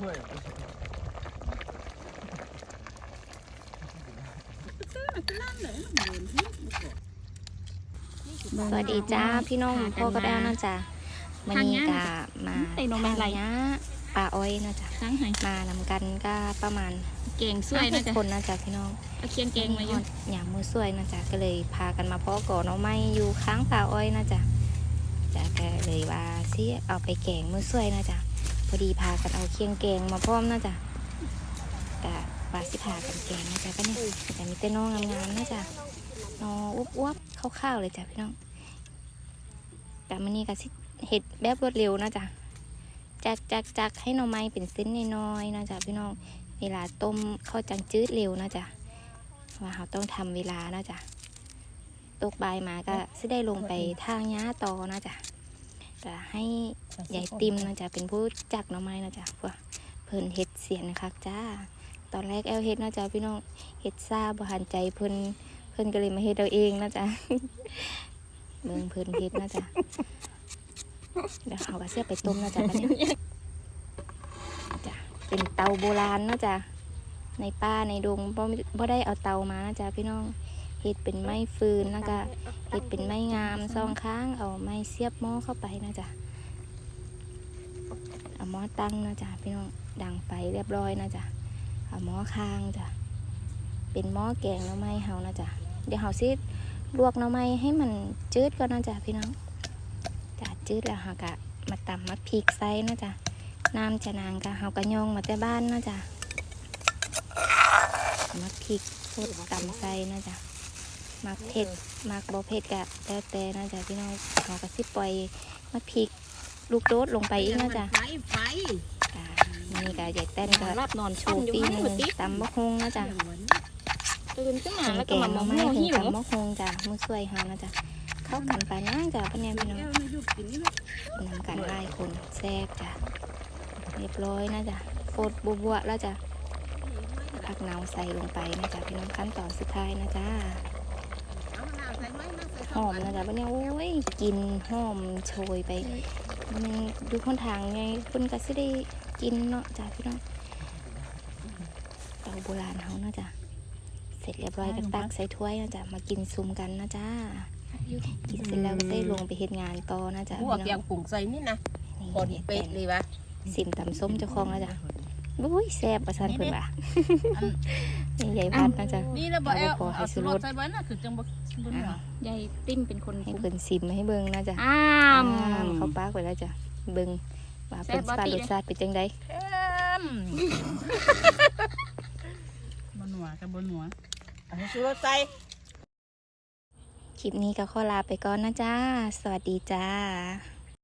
สวัสดีจ้าพี่น้องพ่อก็ได้นะจ๊ะมันี่กะมาไอ้นมอะไรนะปลาอ้อยนะจ๊ะมานำกันก็ประมาณเก่งสวยนะจ๊ะคนนะจ๊ะพี่น้องเอาคียนเก่งมาอยู่หยามือสวยนะจ๊ะก็เลยพากันมาพ่อก่อนเนาไม่อยู่ค้างปลาอ้อยนะจ๊ะจ๊ะก็เลยว่าซิเอาไปแก่งมือสวยนะจ๊ะ พอดีพากันเอาเคียงแกงมาพร้อมนะจ๊ะก็ว่าสิพากันแกงนะจ๊ะก็เนี่ยแต่มีแต่น้องงามๆนะจ๊ะนออ้วบๆข้าวๆเลยจ้ะพี่น้องแต่มันนี่ก็สิเห็ดแบบรวดเร็วนะจ๊ะจักจักจักให้หน่อไม้เป็นเส้นน้อยๆนะจ๊ะพี่น้องเวลาต้มข้าวจังจืดเร็วนะจ๊ะว่าเราต้องทำเวลานะจ๊ะตกใบมาก็สิได้ลงไปทางย้าต่อนะจ๊ะ แต่ให้ยายติมนะจ๊ะเป็นผู้จักหน่อไม้นะจ๊ะเพื่อเพิ่นเห็ดเสียนคักจ้า ตอนแรกแอลเห็ดนะจ๊ะพี่น้องเห็ดซาบหันใจเพิ่นเพิ่นก็เลยมาเห็ดเอาเองนะจ๊ะเมืองเพิ่นเฮ็ดนะจ๊ะเดี๋ยวเขาก็เสียไปต้มนะจ๊ะบัดนี้จ้ะเป็นเตาโบราณนะจ๊ะในป่าในดงบ่บ่ได้เอาเตามานะจ๊ะพี่น้อง เฮ็ดเป็นไม้ฟืนแล้วก็เฮ็ดเป็นไม้งามซองค้างเอาไม้เสียบหม้อเข้าไปนะจ๊ะเอาหม้อตั้งนะจ๊ะพี่น้องดังไฟเรียบร้อยนะจ๊ะเอาหม้อค้างจ้ะเป็นหม้อแกงน่อไม้เฮานะจ๊ะเดี๋ยวเฮาสิลวกน่อไม้ให้มันจืดก่อนนะจ๊ะพี่น้องจ้ะจืดแล้วเฮากะมาตำมักพริกใส่นะจ๊ะน้ำจะนางกะเฮากะยองมาแต่บ้านนะจ๊ะมักพริกสดตำใส่นะจ๊ะ มักเผ็ดมักบ่เผ็ดกะแล้วแต่นะจ๊ะพี่น้องเฮากะสิปล่อยมักพริกลูกโดดลงไปอีกนะจ๊ะไฟไฟนี่กะยายเต้นก็รอบนอนโชว์ปีมือตำมะฮงนะจ๊ะตื่นขึ้นมาแล้วแกก็งมาหมน่องไม้วถึงตำมะฮงจ้ะมือสวยเฮานะจ๊ะเข้ากันไปนะจ๊ะปะเนี่ยพี่น้องนำกันไล่คนแทรกจ้ะเรียบร้อยนะจ๊ะโคตรบัวๆแล้วจ้ะผักเนาใส่ลงไปนะจ๊ะพี่น้องขั้นตอนสุดท้ายนะจ๊ะ อมนะจ๊ะวันนี้โอ้ยกินหอมโชยไปมันดูคนทางไงคุณก็สิได้กินเนาะจ้ะพี่น้องเตาโบราณเขานะจ๊ะเสร็จเรียบร้อยก็ตักใส่ถ้วยนะจ๊ะมากินซุมกันนะจ๊ะกินเสร็จแล้วก็ได้ลงไปเฮ็ดงานต่อนะจ๊ะพวกพี่น้ยัองงปรุงใส่นี่นะนี่พอดีเป๊ะเลยวะสิมตำส้มเจ้าของแล้วจ้ะบุ้ยแซ่บประสันเพิ่นว่ะนี่ใหญ่พัดนะจ๊ะนี่นะบอกเอาเอไปลพอให้เอาสุสุรรสสใส่ไว้น่ะคือจังบ่บ่อ้าว ยายติ้มเป็นคนให้ปรุงเพิ่นซิมให้เบิ่งนะจ๊ะอ้ามอ้าวเขาปากไว้แล้วจ้ะเบิ่งว่าแซ่เพิ่บนบ่สาติรสชาติเป็นจังไดเค็มบ่หนัวกับบ่หนัวเอาให้สุรสใส่คลิปนี้ก็ขอลาไปก่อนนะจ๊ะสวัสดีจ้า